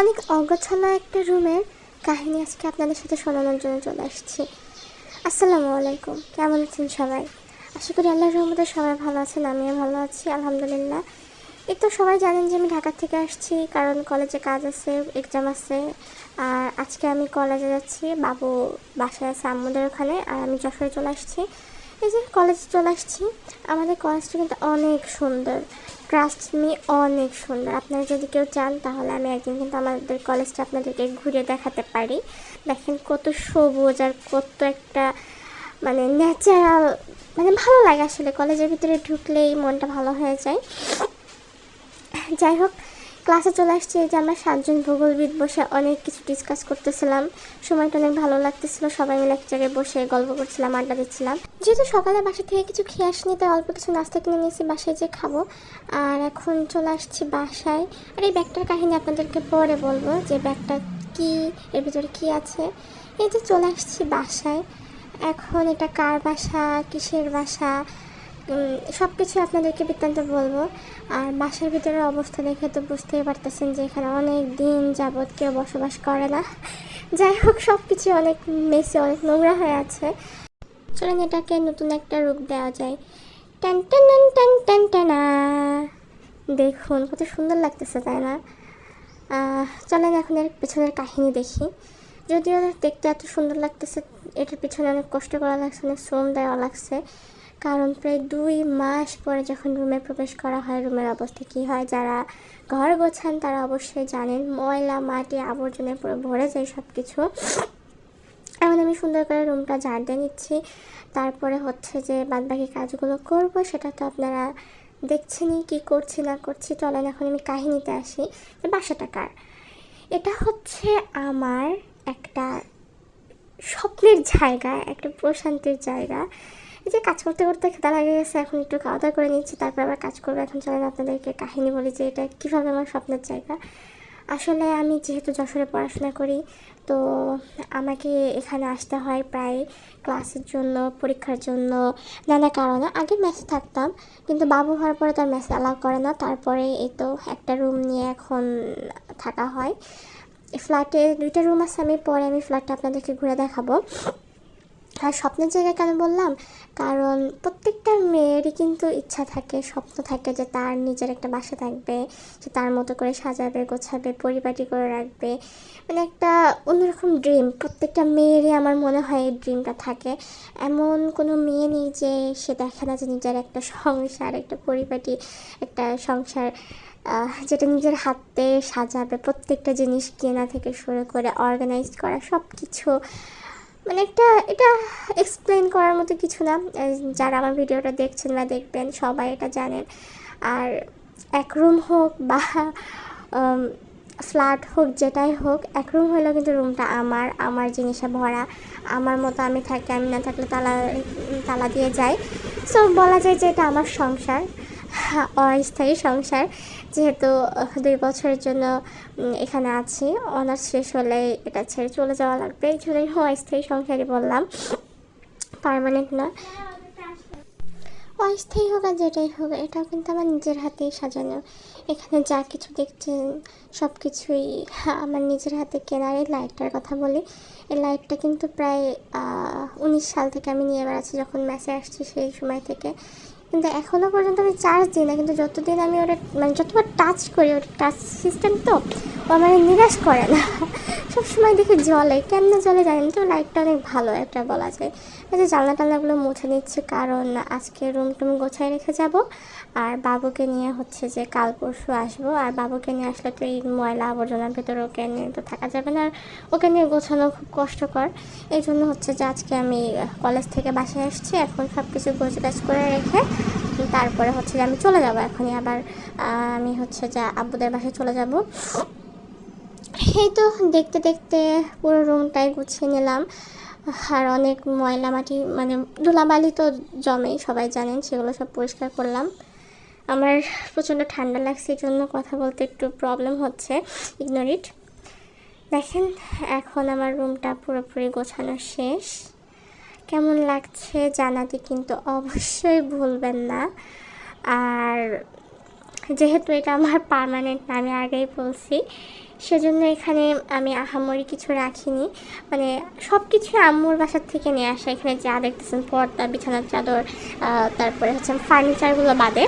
অনেক অগোছালো একটা রুমের কাহিনী আজকে আপনাদের সাথে শোনানোর জন্য চলে আসছি। আসসালামু আলাইকুম। কেমন আছেন সবাই? আশা করি আল্লাহর রহমতে সবাই ভালো আছেন, আমিও ভালো আছি, আলহামদুলিল্লাহ। এই তো সবাই জানেন যে আমি ঢাকা থেকে আসছি, কারণ কলেজে কাজ আছে এক্সাম আছে। আর আজকে আমি কলেজে যাচ্ছি, বাবু বাসায় আছে আম্মুদের ওখানে, আর আমি যশোরে চলে আসছি। এই যে কলেজে চলে আসছি। আমাদের কলেজটা কিন্তু অনেক সুন্দর। ট্রাস্ট মি অনেক সুন্দর। আপনারা যদি কেউ চান, তাহলে আমি একদিন কিন্তু আমাদের কলেজটা আপনাদেরকে ঘুরে দেখাতে পারি। দেখেন কত সবুজ আর কত একটা মানে ন্যাচারাল মানে ভালো লাগে আসলে। কলেজের ভিতরে ঢুকলেই মনটা ভালো হয়ে যায়। যাই হোক ক্লাসে চলে আসছি, এই যে আমরা সাতজন ভূগোলবিদ বসে অনেক কিছু ডিসকাস করতেছিলাম। সময়টা অনেক ভালো লাগতেছিল, সবাই মিলে এক জায়গায় বসে গল্প করছিলাম, আড্ডা দিচ্ছিলাম। যেহেতু সকালে বাসা থেকে কিছু খেয়ে আসিনি, তাই অল্প কিছু নাস্তা কিনে নিয়েছি, বাসায় যে খাব। আর এখন চলে আসছি বাসায়। আর এই ব্যাগটার কাহিনী আপনাদেরকে পরে বলব, যে ব্যাগটা কি, এর ভিতরে কি আছে। এই যে চলে আসছি বাসায়। এখন এটা কার বাসা, কিসের বাসা সব কিছু আপনাদেরকে বৃত্তান্ত বলব। আর বাসার ভিতরে অবস্থা দেখে তো বুঝতেই পারতেছেন যে এখানে অনেক দিন যাবৎ কেউ বসবাস করে না। যাই হোক সব কিছু অনেক মেসে, অনেক নোংরা হয়ে আছে। চলেন এটাকে নতুন একটা রূপ দেওয়া যায়। টান টান টান টান, টানা দেখুন, কত সুন্দর লাগতেছে, তাই না? চলেন এখন এর পেছনের কাহিনী দেখি। যদিও দেখতে এত সুন্দর লাগতেছে, এটার পিছনে অনেক কষ্ট করা লাগছে, অনেক শ্রম দেওয়া লাগছে। কারণ প্রায় দুই মাস পরে যখন রুমে প্রবেশ করা হয়, রুমের অবস্থা কী হয়, যারা ঘর গোছান তারা অবশ্যই জানেন, ময়লা, মাটি আবর্জনায় পুরো ভরে যায় সব কিছু এখন আমি সুন্দর করে রুমটা ঝাড় নিচ্ছি। তারপরে হচ্ছে যে বাদবাকি কাজগুলো করব, সেটা তো আপনারা দেখছেনই কি করছি, না করছি। চলেন এখন আমি কাহিনীতে আসি বাসাটা কার। এটা হচ্ছে আমার একটা স্বপ্নের জায়গা, একটা প্রশান্তির জায়গা। এই যে কাজ করতে করতে খেতে লাগে গেছে, এখন একটু খাওয়া দাওয়া করে নিচ্ছি, তারপর আবার কাজ করব। এখন চলেন আপনাদেরকে কাহিনী বলি যে এটা কীভাবে আমার স্বপ্নের জায়গা। আসলে আমি যেহেতু যশোরে পড়াশোনা করি, তো আমাকে এখানে আসতে হয় প্রায় ক্লাসের জন্য, পরীক্ষার জন্য, নানা কারণে। আগে মেসে থাকতাম, কিন্তু বাবু হওয়ার পরে তার মেসে অ্যালাউ করে না। তারপরে এই তো একটা রুম নিয়ে এখন থাকা হয়। ফ্ল্যাটে দুইটা রুম আছে, আমি পরে আমি ফ্ল্যাটটা আপনাদেরকে ঘুরে দেখাবো। আর স্বপ্নের জায়গা কেন বললাম, কারণ প্রত্যেকটা মেয়েরই কিন্তু ইচ্ছা থাকে, স্বপ্ন থাকে যে তার নিজের একটা বাসা থাকবে যে তার মতো করে সাজাবে, গোছাবে, পরিপাটি করে রাখবে। মানে একটা অন্যরকম ড্রিম প্রত্যেকটা মেয়েরই আমার মনে হয় এই ড্রিমটা থাকে। এমন কোনো মেয়ে নেই যে সে দেখে না যে নিজের একটা সংসার, একটা পরিপাটি, একটা সংসার যেটা নিজের হাতে সাজাবে, প্রত্যেকটা জিনিস কেনা থেকে শুরু করে অর্গানাইজ করা সব কিছু মানে একটা, এটা এক্সপ্লেন করার মতো কিছু না। যারা আমার ভিডিওটা দেখছেন বা দেখবেন, সবাই এটা জানেন। আর এক রুম হোক বা ফ্ল্যাট হোক, যেটাই হোক, এক রুম হলেও কিন্তু রুমটা আমার আমার জিনিসে ভরা। আমার মতো আমি থাকি, আমি না থাকলে তালা তালা দিয়ে যাই। সো বলা যায় যে এটা আমার সংসার, অস্থায়ী সংসার। যেহেতু দুই বছরের জন্য এখানে আছি। অনার্স শেষ হলে এটা ছেড়ে চলে যাওয়া লাগবে। এই জন্যই অস্থায়ী সংসারই বললাম। পার্মানেন্ট না। অস্থায়ী হোক আর যেটাই হোক, এটাও কিন্তু আমার নিজের হাতেই সাজানো। এখানে যা কিছু দেখছেন সব কিছুই আমার নিজের হাতে কেনার এই লাইটটার কথা বলি। এই লাইটটা কিন্তু প্রায় উনিশ সাল থেকে আমি নিয়ে বেড়াচ্ছি। যখন ম্যাচে আসছি সেই সময় থেকে। কিন্তু এখনও পর্যন্ত আমি চার্জ দিই না, কিন্তু যতদিন আমি ওটা মানে যতবার টাচ করি ওটা টাচ সিস্টেম তো, ও আমার নিরাশ করে না। সবসময় দেখি জলে কেমন জলে জানি তো? লাইটটা অনেক ভালো একটা বলা যায়। যে জানলা টালনাগুলো মুছে নিচ্ছি কারণ আজকে রুম টুম গোছায় রেখে যাব। আর বাবুকে নিয়ে হচ্ছে যে কাল পরশু আসব। আর বাবুকে নিয়ে আসলে তো এই ময়লা আবর্জনার ভেতরে ওকে নিয়ে তো থাকা যাবে না। আর ওকে নিয়ে গোছানো খুব কষ্টকর। এই জন্য হচ্ছে যে আজকে আমি কলেজ থেকে বাসায় আসছি এখন সব কিছু গোছ গাছ করে রেখে তারপরে হচ্ছে যে আমি চলে যাব। এখনই আবার আমি হচ্ছে যে আব্বুদের বাসায় চলে যাব। এই তো দেখতে দেখতে পুরো রুমটাই গুছিয়ে নিলাম। আর অনেক ময়লা মাটি মানে ধুলাবালি তো জমে সবাই জানেন, সেগুলো সব পরিষ্কার করলাম। আমার প্রচণ্ড ঠান্ডা লাগছে, এই জন্য কথা বলতে একটু প্রবলেম হচ্ছে। ইগনোরিট দেখেন, এখন আমার রুমটা পুরোপুরি গোছানো শেষ। কেমন লাগছে জানাতে কিন্তু অবশ্যই ভুলবেন না। আর যেহেতু এটা আমার পারমানেন্ট আমি আগেই বলছি। সেজন্য এখানে আমি আহামরি কিছু রাখিনি। মানে সব কিছুই আম্মুর বাসার থেকে নিয়ে আসা। এখানে যা দেখতেছেন পর্দা, বিছানার চাদর তারপরে হচ্ছে ফার্নিচারগুলো বাদে।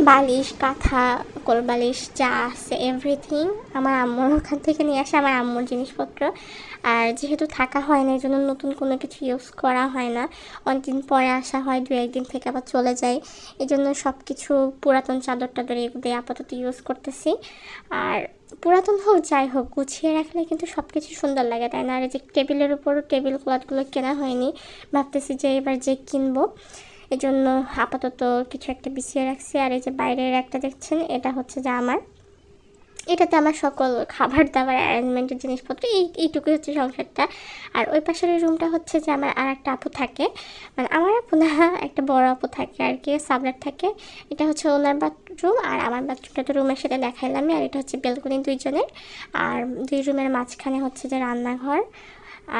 বালিশ, কাঁথা, কোলবালিশ, যা আছে এভরিথিং আমার আম্মুর ওখান থেকে নিয়ে আসে আমার আম্মুর জিনিসপত্র। আর যেহেতু থাকা হয় না, এই জন্য নতুন কোনো কিছু ইউজ করা হয় না। অনেকদিন পরে আসা হয়, দু একদিন থেকে আবার চলে যায় এই জন্য সব কিছু পুরাতন চাদর টাদর এগুলো আপাতত ইউজ করতেছি। আর পুরাতন হোক, যাই হোক, গুছিয়ে রাখলে কিন্তু সব কিছু সুন্দর লাগে, তাই না? আর এই যে টেবিলের উপর টেবিল ক্লথগুলো কেনা হয়নি, ভাবতেছি যে এবার যে কিনবো। এই জন্য আপাতত কিছু একটা বিছিয়ে রাখছি। আর এই যে বাইরের একটা দেখছেন, এটা হচ্ছে যে আমার। এটাতে আমার সকল খাবার দাবার, অ্যারেঞ্জমেন্টের জিনিসপত্র, এই, এইটুকুই হচ্ছে সংসারটা। আর ওই পাশের রুমটা হচ্ছে যে আমার আর একটা আপু থাকে। মানে আমার আপু না, একটা বড় আপু থাকে আর কি সাবলেট থাকে। এটা হচ্ছে ওনার বাথরুম আর আমার বাথরুমটা তো রুমের সাথে দেখাইলামই। আর এটা হচ্ছে বেলকনি দুইজনের। আর দুই রুমের মাঝখানে হচ্ছে যে রান্নাঘর।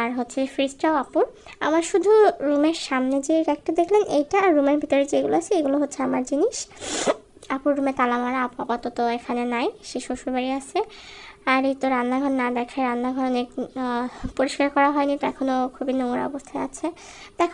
আর হচ্ছে ফ্রিজটাও আপুর আমার শুধু রুমের সামনে যে একটা দেখলেন, এইটা আর রুমের ভিতরে যেগুলো আছে, এগুলো হচ্ছে আমার জিনিস। আপুর রুমে তালা মারা আপু আপাতত এখানে নাই, সে শ্বশুরবাড়ি আছে। আর এই তো রান্নাঘর না দেখায় রান্নাঘর অনেক পরিষ্কার করা হয়নি, তো এখনও খুবই নোংরা অবস্থায় আছে। দেখা